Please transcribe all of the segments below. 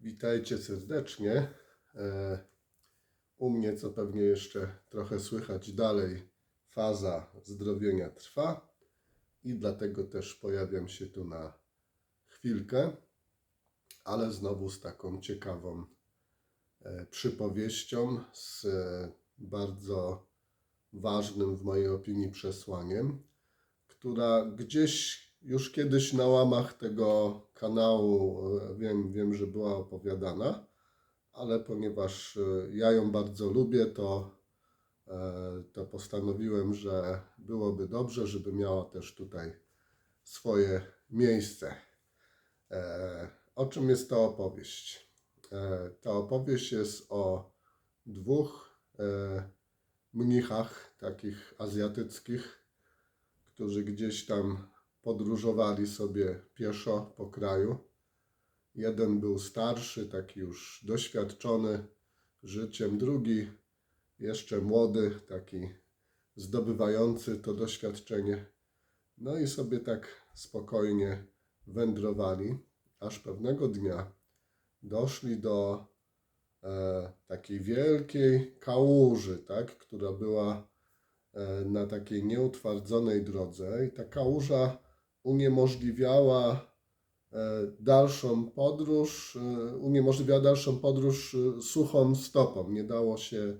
Witajcie serdecznie. E, U mnie, co pewnie jeszcze trochę słychać dalej, faza zdrowienia trwa i dlatego też pojawiam się tu na chwilkę, ale znowu z taką ciekawą e, przypowieścią, z e, bardzo ważnym w mojej opinii przesłaniem, która gdzieś już kiedyś na łamach tego kanału e, wiem, wiem, że była opowiadana, ale ponieważ e, ja ją bardzo lubię, to, e, to postanowiłem, że byłoby dobrze, żeby miała też tutaj swoje miejsce. O czym jest ta opowieść? Ta opowieść jest o dwóch mnichach, takich azjatyckich, którzy gdzieś tam podróżowali sobie pieszo po kraju. Jeden był starszy, taki już doświadczony życiem, drugi jeszcze młody, taki zdobywający to doświadczenie. No i sobie tak spokojnie wędrowali, aż pewnego dnia doszli do e, takiej wielkiej kałuży, tak, która była e, na takiej nieutwardzonej drodze i ta kałuża uniemożliwiała e, dalszą podróż, e, uniemożliwiała dalszą podróż e, suchą stopą. Nie dało się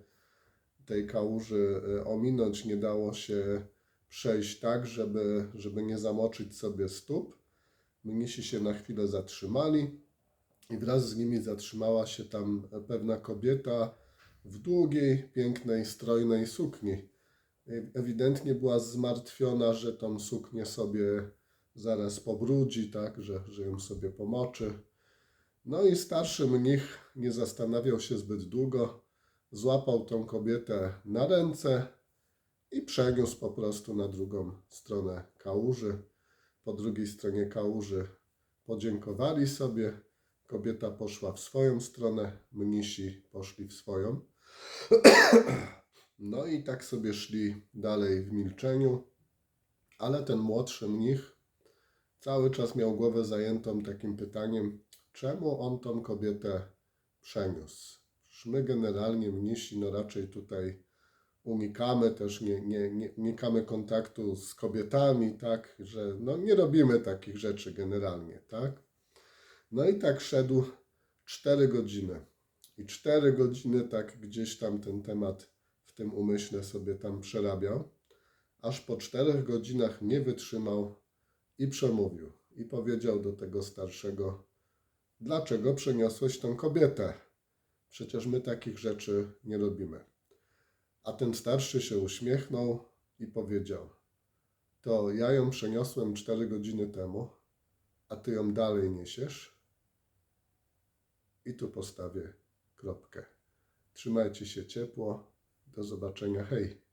tej kałuży e, ominąć, nie dało się przejść tak, żeby, żeby nie zamoczyć sobie stóp. Mnisi się na chwilę zatrzymali i wraz z nimi zatrzymała się tam pewna kobieta w długiej, pięknej, strojnej sukni. Ewidentnie była zmartwiona, że tą suknię sobie zaraz pobrudzi, tak, że, że ją sobie pomoczy. No i starszy mnich nie zastanawiał się zbyt długo, złapał tą kobietę na ręce i przeniósł po prostu na drugą stronę kałuży. Po drugiej stronie kałuży podziękowali sobie. Kobieta poszła w swoją stronę, mnisi poszli w swoją. No i tak sobie szli dalej w milczeniu, ale ten młodszy mnich cały czas miał głowę zajętą takim pytaniem, czemu on tą kobietę przeniósł. My generalnie mnisi, no raczej tutaj unikamy też, nie, nie, nie unikamy kontaktu z kobietami, tak, że no nie robimy takich rzeczy generalnie, tak. No i tak szedł cztery godziny. I cztery godziny tak gdzieś tam ten temat w tym umyśle sobie tam przerabiał, aż po czterech godzinach nie wytrzymał i przemówił. I powiedział do tego starszego, dlaczego przeniosłeś tą kobietę? Przecież my takich rzeczy nie robimy. A ten starszy się uśmiechnął i powiedział, to ja ją przeniosłem cztery godziny temu, a ty ją dalej niesiesz? I tu postawię kropkę. Trzymajcie się ciepło. Do zobaczenia. Hej!